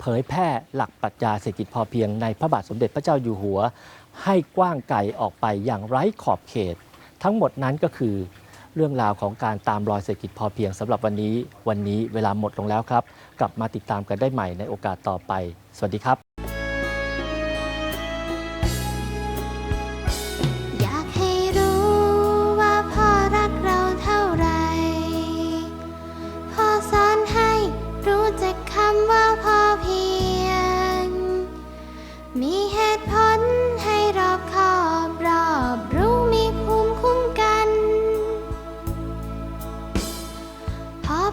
เผยแพร่หลักปรัชญาเศรษฐกิจพอเพียงในพระบาทสมเด็จพระเจ้าอยู่หัว ให้กว้างไกลออกไปอย่างไร้ขอบเขต ทั้งหมดนั้นก็คือ เรื่องราวของการตามรอยเศรษฐกิจพอเพียงสำหรับวันนี้ วันนี้เวลาหมดลงแล้วครับ กลับมาติดตามกันได้ใหม่ในโอกาสต่อไป สวัสดีครับ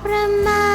ประมา